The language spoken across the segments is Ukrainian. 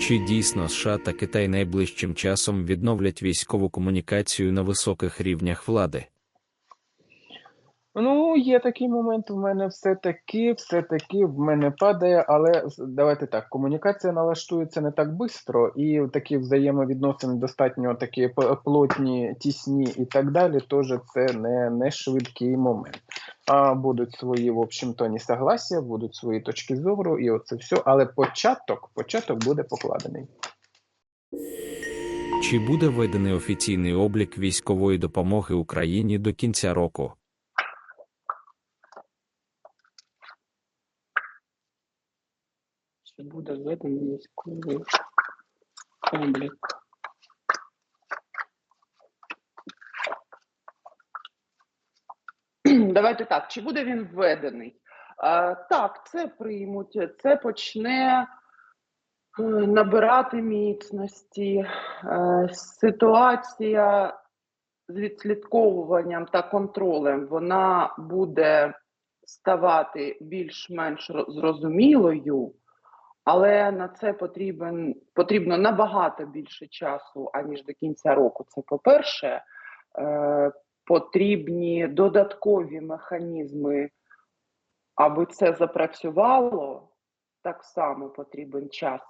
Чи дійсно США та Китай найближчим часом відновлять військову комунікацію на високих рівнях влади? Ну, є такий момент, в мене все-таки, все-таки в мене падає, але давайте так, комунікація налаштується не так швидко, і такі взаємовідносини достатньо такі плотні, тісні і так далі, теж це не, не швидкий момент. А будуть свої, в общем-то, несогласия, будуть свої точки зору, і оце все. Але початок, початок буде покладений. Чи буде введений офіційний облік військової допомоги Україні до кінця року? Чи буде введений військовий облік? Давайте так, чи буде він введений? Е, так, це приймуть, це почне е, набирати міцності. Е, ситуація з відслідковуванням та контролем вона буде ставати більш-менш зрозумілою, але на це потрібен, потрібно набагато більше часу, аніж до кінця року. Це по-перше, е, потрібні додаткові механізми, аби це запрацювало, так само потрібен час.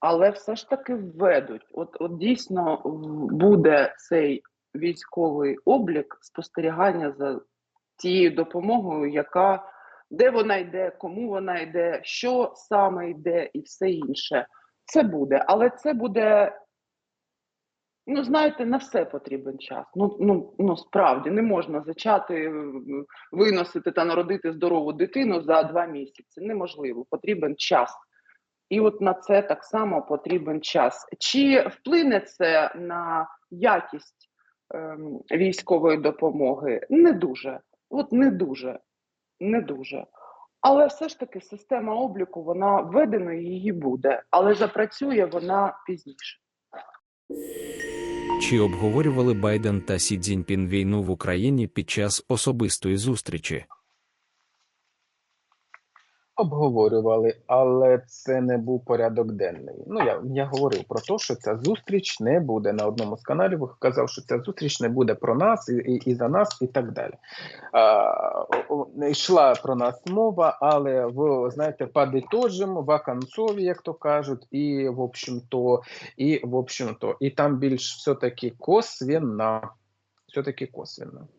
Але все ж таки введуть. От, от дійсно буде цей військовий облік спостерігання за тією допомогою, яка де вона йде, кому вона йде, що саме йде, і все інше. Це буде, але це буде. Ну, знаєте, на все потрібен час. Ну, ну, ну справді не можна зачати, виносити та народити здорову дитину за два місяці. Неможливо, потрібен час. І от на це так само потрібен час. Чи вплине це на якість ем, військової допомоги? Не дуже. От не дуже, не дуже. Але все ж таки система обліку вона введена її буде, але запрацює вона пізніше. Чи обговорювали Байден та Сі Цзіньпін війну в Україні під час особистої зустрічі? Обговорювали, але це не був порядок денний. Ну я, я говорив про те, що ця зустріч не буде на одному з каналів. Казав, що ця зустріч не буде про нас і, і, і за нас, і так далі. А, йшла про нас мова, але в знаєте, подитожимо, вакансові, як то кажуть, і в общем-то, і в общем-то, і там більш все-таки косвенно. Все-таки косвенно. Ну,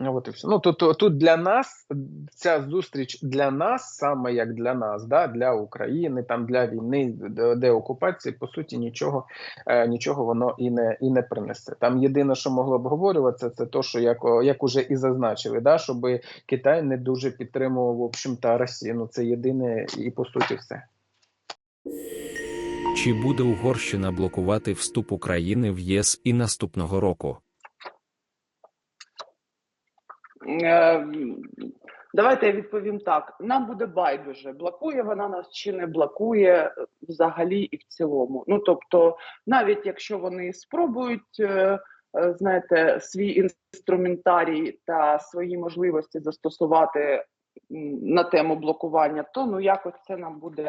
от і все. Ну, тут, тут для нас ця зустріч для нас, саме як для нас, да, для України, там для війни, де, окупації, по суті, нічого, е, нічого воно і не, і не принесе. Там єдине, що могло обговорюватися, це те, що як, як уже і зазначили, да, щоб Китай не дуже підтримував, в общем-то, Росію. Ну, це єдине і по суті все. Чи буде Угорщина блокувати вступ України в ЄС і наступного року? Е, Давайте я відповім так: нам буде байдуже, блокує вона нас чи не блокує взагалі і в цілому. Ну тобто, навіть якщо вони спробують, е, е, знаєте, свій інструментарій та свої можливості застосувати на тему блокування, то ну якось це нам буде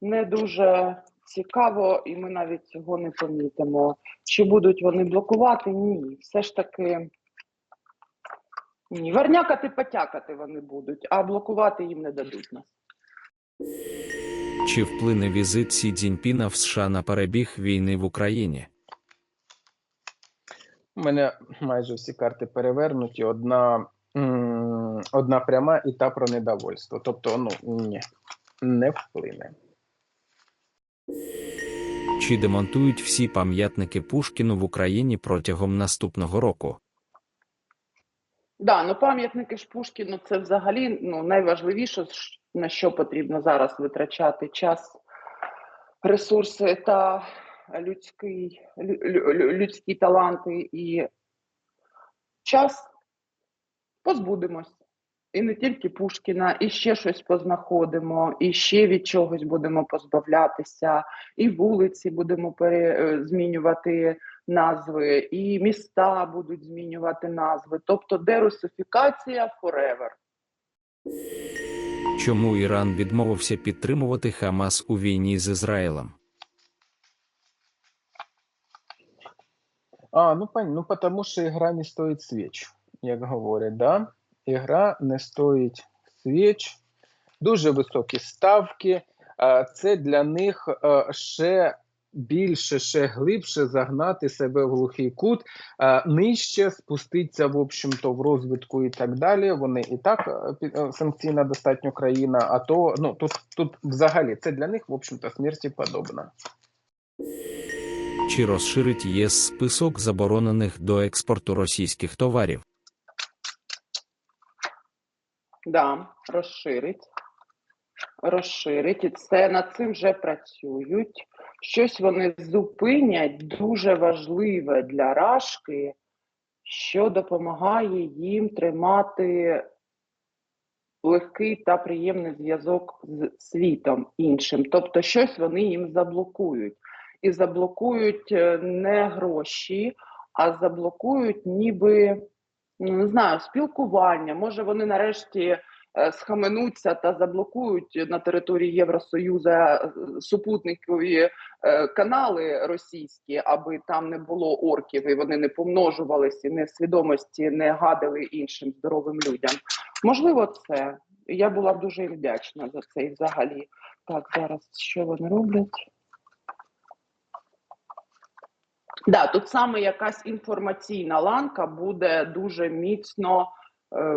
не дуже цікаво, і ми навіть цього не помітимо. Чи будуть вони блокувати? Ні, все ж таки. Ні, вернякати, потякати вони будуть, а блокувати їм не дадуть нас. Чи вплине візит Сі Цзіньпіна в США на перебіг війни в Україні? У мене майже всі карти перевернуті. Одна, одна пряма і та про недовольство. Тобто, ну ні, не вплине. Чи демонтують всі пам'ятники Пушкіну в Україні протягом наступного року? Да, ну пам'ятники ж Пушкіну це взагалі ну, найважливіше, на що потрібно зараз витрачати час, ресурси та людський, лю- лю- лю- людські таланти і час позбудемось. І не тільки Пушкіна, і ще щось познаходимо, і ще від чогось будемо позбавлятися, і вулиці будемо пере, е, змінювати назви, і міста будуть змінювати назви. Тобто дерусифікація forever. Чому Іран відмовився підтримувати Хамас у війні з Ізраїлем? А, ну, пон- ну потому что игра не стоит свеч, як говорять, да? Ігра не стоїть свеч, дуже високі ставки. Це для них е, ще більше, ще глибше загнати себе в глухий кут, е, нижче спуститься, в общем-то, в розвитку і так далі. Вони і так е, е, санкційна достатньо країна, а то ну тут, тут взагалі це для них, в общем-то, смерті подобно. Чи розширить ЄС список заборонених до експорту російських товарів? Да, розширить. Розширить. І це над цим вже працюють. Щось вони зупинять дуже важливе для Рашки, що допомагає їм тримати легкий та приємний зв'язок з світом іншим. Тобто, щось вони їм заблокують. І заблокують е, не гроші, а заблокують ніби ну не знаю, спілкування. Може, вони нарешті схаменуться та заблокують на території Євросоюзу е, супутникові е, канали російські, аби там не було орків і вони не помножувалися, не свідомості не гадили іншим здоровим людям. Можливо, це. Я була б дуже вдячна за це і взагалі. Так, зараз що вони роблять? Да, тут саме якась інформаційна ланка буде дуже міцно е,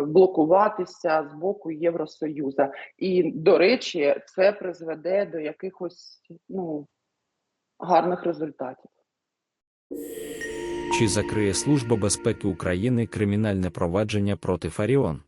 блокуватися з боку Євросоюзу. І, до речі, це призведе до якихось ну, гарних результатів. Чи закриє Служба безпеки України кримінальне провадження проти Фаріон?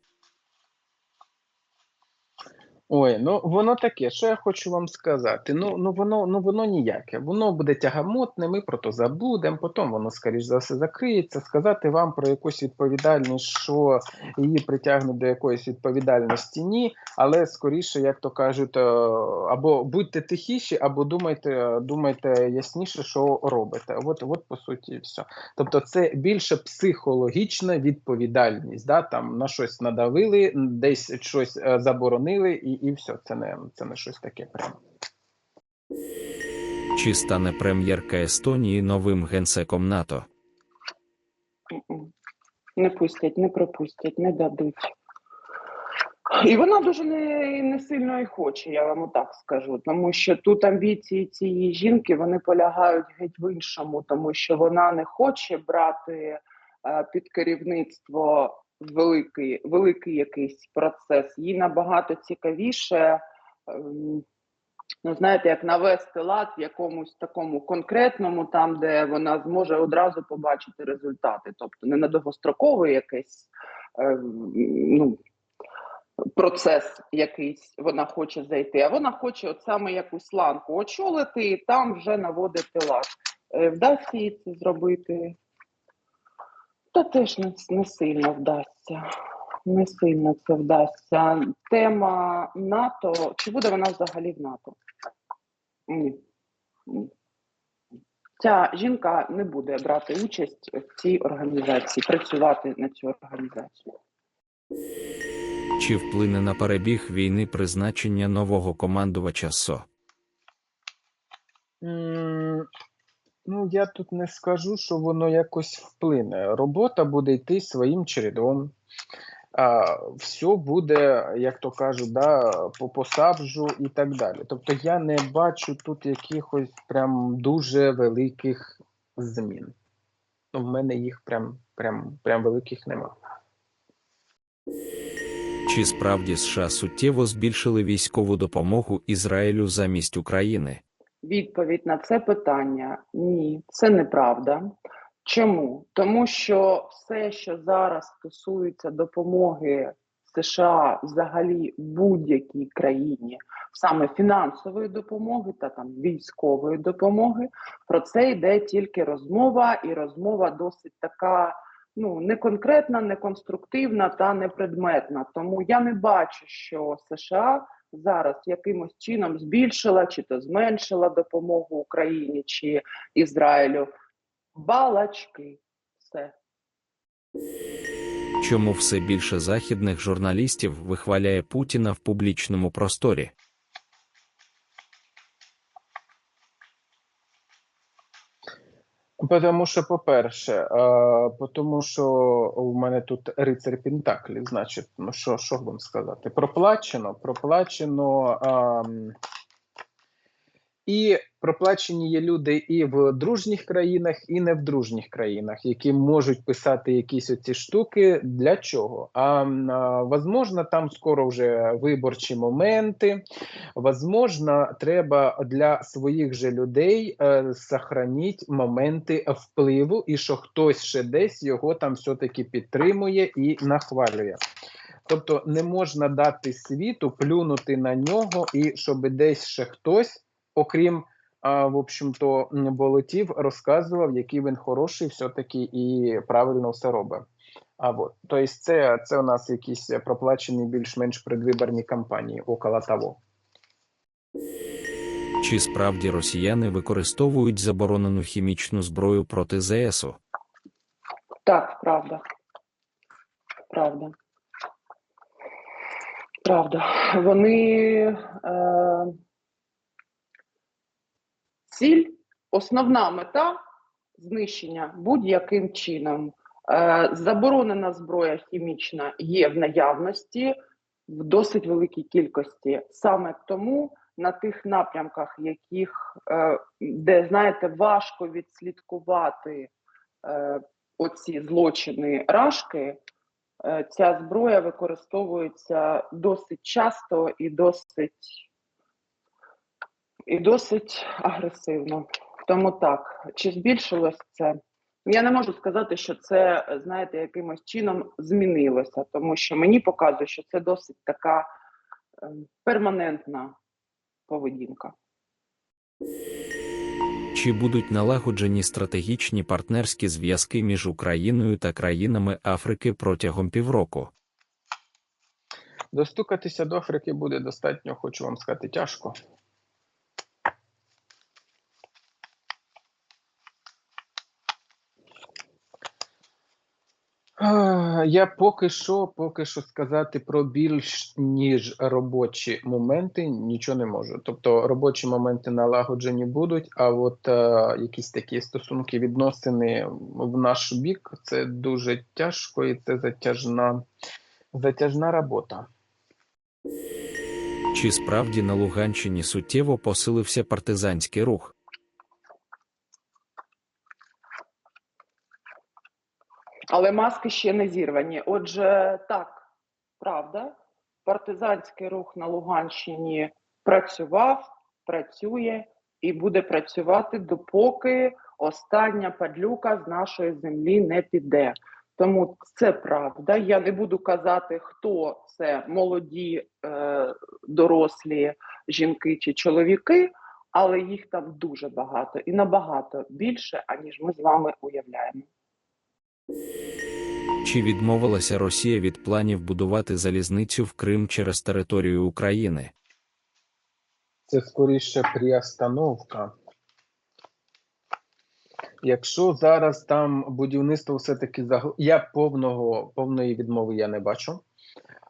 Ой, ну воно таке, що я хочу вам сказати. Ну, ну воно ну воно ніяке. Воно буде тягамотне, ми про то забудемо, потім воно, скоріш за все, закриється. Сказати вам про якусь відповідальність, що її притягнуть до якоїсь відповідальності, ні. Але скоріше, як то кажуть, е, або будьте тихіші, або думайте, думайте ясніше, що робите. От, от по суті, все. Тобто, це більше психологічна відповідальність. Да? Там на щось надавили, десь щось е, заборонили, і, і все. Це не, це не щось таке прямо. Чи стане прем'єрка Естонії новим генсеком НАТО? Не пустять, не пропустять, не дадуть. І вона дуже не, не сильно і хоче, я вам отак скажу. Тому що тут амбіції цієї жінки вони полягають геть в іншому, тому що вона не хоче брати е, під керівництво великий, великий якийсь процес. Їй набагато цікавіше. ем, Ну, знаєте, як навести лад в якомусь такому конкретному, там, де вона зможе одразу побачити результати, тобто не на довгостроковий якийсь е, ну, процес якийсь вона хоче зайти, а вона хоче от саме якусь ланку очолити і там вже наводити лад. Е, вдасться їй це зробити? Та теж не, не сильно вдасться. Не сильно це вдасться. Тема НАТО. Чи буде вона взагалі в НАТО? Ні. Ця жінка не буде брати участь в цій організації, працювати на цю організацію. Чи вплине на перебіг війни призначення нового командувача СО? Ну, я тут не скажу, що воно якось вплине. Робота буде йти своїм чередом. А, все буде, як то кажуть, да, по посаджу і так далі. Тобто я не бачу тут якихось прям дуже великих змін. Ну, в мене їх прям, прям, прям великих нема. Чи справді США суттєво збільшили військову допомогу Ізраїлю замість України? Відповідь на це питання ні, це неправда. Чому? Тому що все, що зараз стосується допомоги США взагалі будь-якій країні, саме фінансової допомоги та там військової допомоги, про це йде тільки розмова, і розмова досить така. Ну, не конкретна, не конструктивна та не предметна. Тому я не бачу, що США зараз якимось чином збільшила чи то зменшила допомогу Україні чи Ізраїлю. Балачки. Все. Чому все більше західних журналістів вихваляє Путіна в публічному просторі? Тому що, по-перше, тому що у мене тут рицар Пентаклі, значить, ну що, що вам сказати? Проплачено, проплачено. ем, і проплачені є люди і в дружніх країнах, і не в дружніх країнах, які можуть писати якісь оці штуки. Для чого? А, а возможно, там скоро вже виборчі моменти. Возможно, треба для своїх же людей е, сохранити моменти впливу, і що хтось ще десь його там все-таки підтримує і нахвалює. Тобто не можна дати світу плюнути на нього, і щоб десь ще хтось, окрім а, в общем-то, болотів, розказував, який він хороший, все-таки і правильно все робить. А от, тобто, це, це у нас якісь проплачені більш-менш предвиборні кампанії около того. Чи справді росіяни використовують заборонену хімічну зброю проти ЗСУ? Так, правда. Правда. Правда. Вони е, ціль, основна мета знищення будь-яким чином. Е, заборонена зброя хімічна є в наявності в досить великій кількості. Саме тому на тих напрямках, яких е, де знаєте, важко відслідкувати е, оці злочини рашки, ця зброя використовується досить часто і досить, і досить агресивно. Тому так, чи збільшилось це? Я не можу сказати, що це, знаєте, якимось чином змінилося, тому що мені показує, що це досить така е, перманентна поведінка. Чи будуть налагоджені стратегічні партнерські зв'язки між Україною та країнами Африки протягом півроку? Достукатися до Африки буде достатньо, хочу вам сказати, тяжко. Я поки що, поки що сказати про більш ніж робочі моменти нічого не можу. Тобто робочі моменти налагоджені будуть, а от е, якісь такі стосунки, відносини в наш бік це дуже тяжко і це затяжна, затяжна робота. Чи справді на Луганщині суттєво посилився партизанський рух? Але маски ще не зірвані. Отже, так, правда, партизанський рух на Луганщині працював, працює і буде працювати, допоки остання падлюка з нашої землі не піде. Тому це правда. Я не буду казати, хто це молоді, е, дорослі жінки чи чоловіки, але їх там дуже багато і набагато більше, аніж ми з вами уявляємо. Чи відмовилася Росія від планів будувати залізницю в Крим через територію України? Це скоріше приостановка. Якщо зараз там будівництво все-таки загл... я повного, повної відмови я не бачу.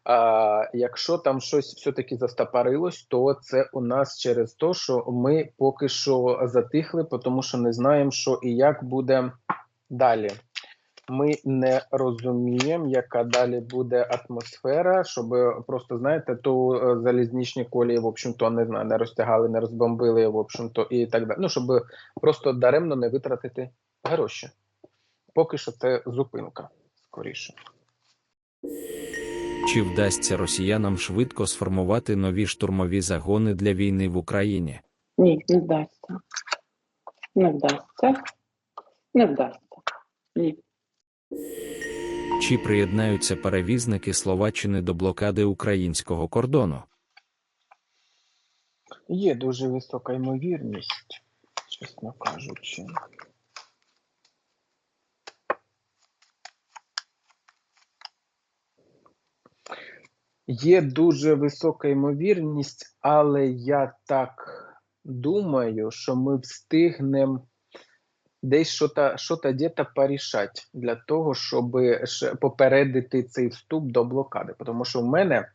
А якщо там щось все-таки застопорилось, то це у нас через те, що ми поки що затихли, тому що не знаємо, що і як буде далі. Ми не розуміємо, яка далі буде атмосфера, щоб просто знаєте, то е, залізничні колії, в общем-то, не знаю, не розтягали, не розбомбили, в общем-то, і так далі. Ну, щоб просто даремно не витратити гроші. Поки що це зупинка скоріше. Чи вдасться росіянам швидко сформувати нові штурмові загони для війни в Україні? Ні, не вдасться. Не вдасться. Не вдасться. Ні. Чи приєднаються перевізники Словаччини до блокади українського кордону? Є дуже висока ймовірність, чесно кажучи. Є дуже висока ймовірність, але я так думаю, що ми встигнемо десь що-то що-то десь порішать для того, щоб попередити цей вступ до блокади. Тому що в мене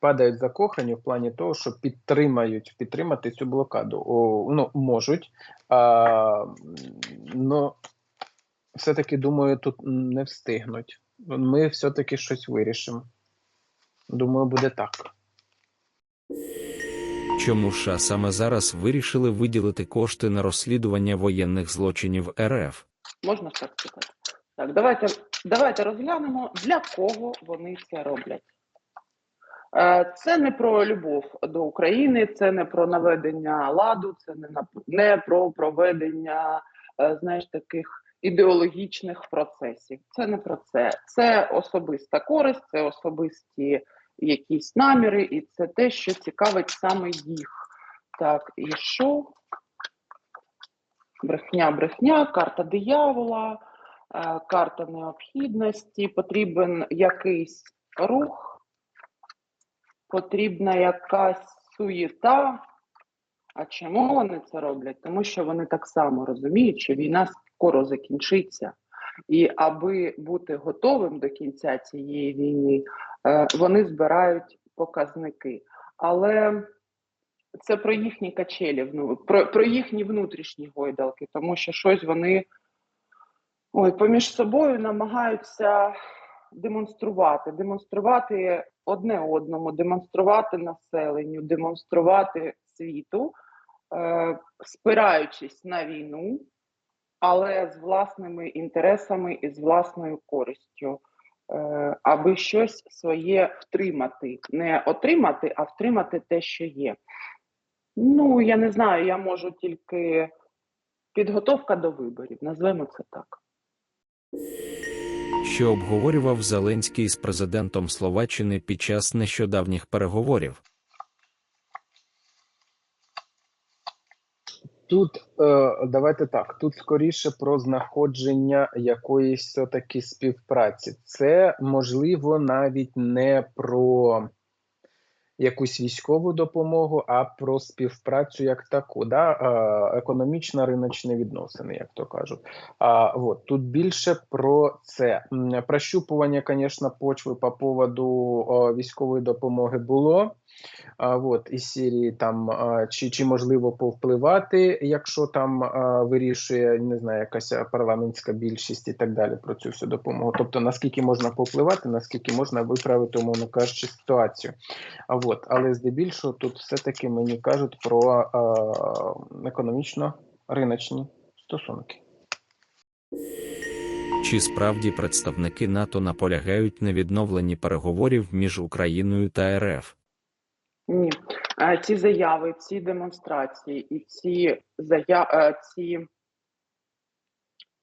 падають закохані в плані того, що підтримають підтримати цю блокаду. О, ну, можуть, а, но все-таки думаю, тут не встигнуть. Ми все-таки щось вирішимо. Думаю, буде так. Чому США саме зараз вирішили виділити кошти на розслідування воєнних злочинів РФ? Можна так сказати? Так, давайте, давайте розглянемо, для кого вони це роблять. Е, Це не про любов до України, це не про наведення ладу, це не, на, не про проведення, е, знаєш, таких ідеологічних процесів. Це не про це. Це особиста користь, це особисті якісь наміри, і це те, що цікавить саме їх. Так, і що? Брехня, брехня, карта диявола, е, карта необхідності, потрібен якийсь рух, потрібна якась суєта. А чому вони це роблять? Тому що вони так само розуміють, що війна скоро закінчиться. І аби бути готовим до кінця цієї війни, е, вони збирають показники. Але це про їхні качелі, про, про їхні внутрішні гойдалки, тому що щось вони ой, поміж собою намагаються демонструвати, демонструвати одне одному, демонструвати населенню, демонструвати світу, е, спираючись на війну, але з власними інтересами і з власною користю, е, аби щось своє втримати, не отримати, а втримати те, що є. Ну, я не знаю, я можу тільки підготовка до виборів, назвемо це так. Що обговорював Зеленський з президентом Словаччини під час нещодавніх переговорів? Тут е, давайте так. Тут скоріше про знаходження якоїсь все-таки співпраці. Це можливо навіть не про якусь військову допомогу, а про співпрацю як таку, да? е, економічно риночні відносини, як то кажуть. А от тут більше про це прощупування, звісно, почви по поводу військової допомоги було. А, от, із Сирії там а, чи, чи можливо повпливати, якщо там а, вирішує не знаю, якась парламентська більшість і так далі про цю всю допомогу. Тобто наскільки можна повпливати, наскільки можна виправити, умовно кажучи, ситуацію. А от, але здебільшого тут все-таки мені кажуть про а, економічно-риночні стосунки. Чи справді представники НАТО наполягають на відновленні переговорів між Україною та РФ? Ні, Е, ці заяви, ці демонстрації і ці зая... е, ці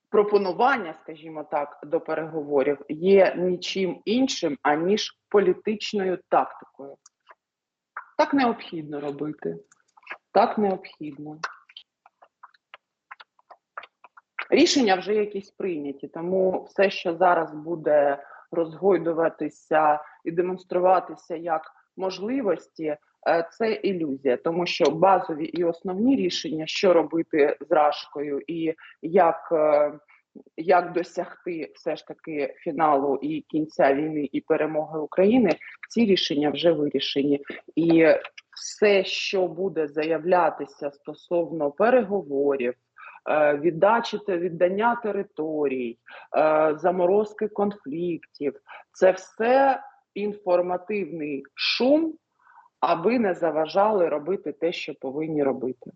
пропонування, скажімо так, до переговорів є нічим іншим, аніж політичною тактикою. Так необхідно робити. Так необхідно. Рішення вже якісь прийняті, тому все, що зараз буде розгойдуватися і демонструватися як можливості, е, це ілюзія, тому що базові і основні рішення, що робити з Рашкою, і як, е, як досягти все ж таки фіналу і кінця війни і перемоги України, ці рішення вже вирішені. І все, що буде заявлятися стосовно переговорів. е, Віддачі та віддання територій, заморозки конфліктів це все інформативний шум, аби не заважали робити те, що повинні робити.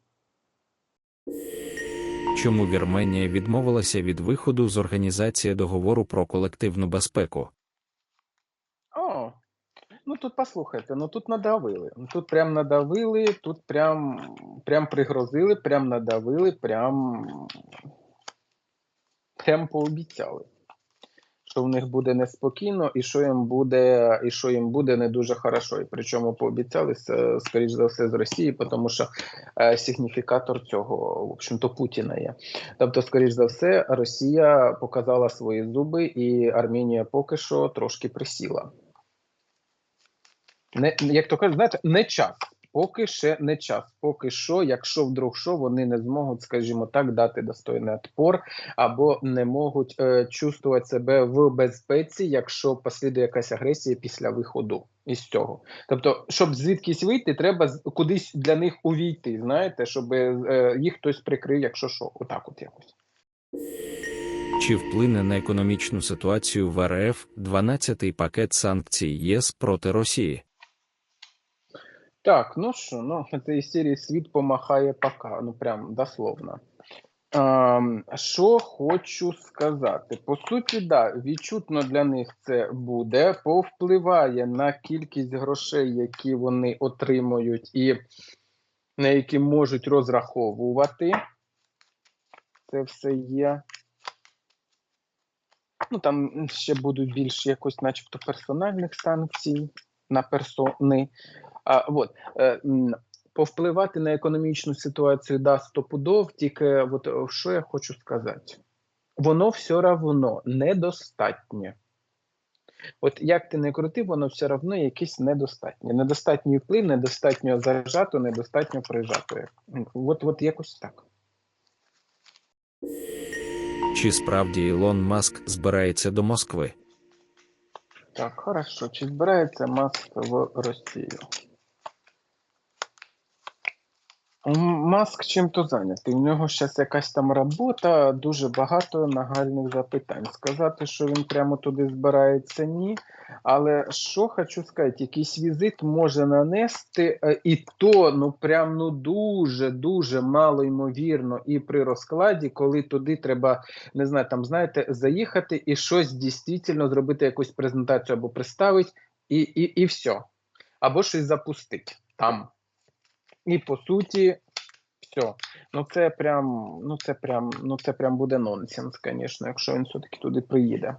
Чому Вірменія відмовилася від виходу з організації договору про колективну безпеку? О, ну тут послухайте, ну тут надавили. Ну, Тут прям надавили, тут прям, прям пригрозили, прям надавили, прям, прям пообіцяли. Що в них буде неспокійно, і що їм буде, і що їм буде не дуже хорошо. І причому пообіцяли скоріш за все, з Росії, тому що е, сигніфікатор цього, в общем-то, Путіна є. Тобто, скоріш за все, Росія показала свої зуби, і Армінія поки що трошки присіла. Не, як то кажуть, знаєте, не час поки ще не час. Поки що, якщо вдруг що, вони не зможуть, скажімо так, дати достойний відпор або не можуть е, чувствувати себе в безпеці, якщо послідує якась агресія після виходу із цього. Тобто, щоб звідкись вийти, треба кудись для них увійти, знаєте, щоб е, їх хтось прикрив, якщо що, отак от якось. Чи вплине на економічну ситуацію в РФ 12-й пакет санкцій ЄС проти Росії? Так, ну що, ну цієї серії світ помахає пока, ну прям дословно. Ем, що хочу сказати? По суті, да, відчутно для них це буде, повпливає на кількість грошей, які вони отримують, і на які можуть розраховувати. Це все є. Ну, там ще будуть більше якось, начебто, персональних санкцій на персони. А, от, е, повпливати на економічну ситуацію да, стопудов, тільки от, е, що я хочу сказати? Воно все равно недостатнє. От як ти не крути, воно все одно якесь недостатнє. Недостатній вплив, недостатньо зажато, недостатньо прижато. От, от якось так. Чи справді Ілон Маск збирається до Москви? Так, хорошо. Чи збирається Маск в Росію? Маск чим-то зайнятий. У нього зараз якась там робота, дуже багато нагальних запитань. Сказати, що він прямо туди збирається, ні. Але що хочу сказати, якийсь візит може нанести, е, і то ну прям ну дуже дуже мало ймовірно, і при розкладі, коли туди треба не знаю, там знаєте, заїхати і щось дійсно зробити, якусь презентацію або представити, і, і, і все. Або щось запустити там. І по суті, все. Ну це прям, ну це прям, ну це прям буде нонсенс, звісно, якщо він все-таки туди приїде.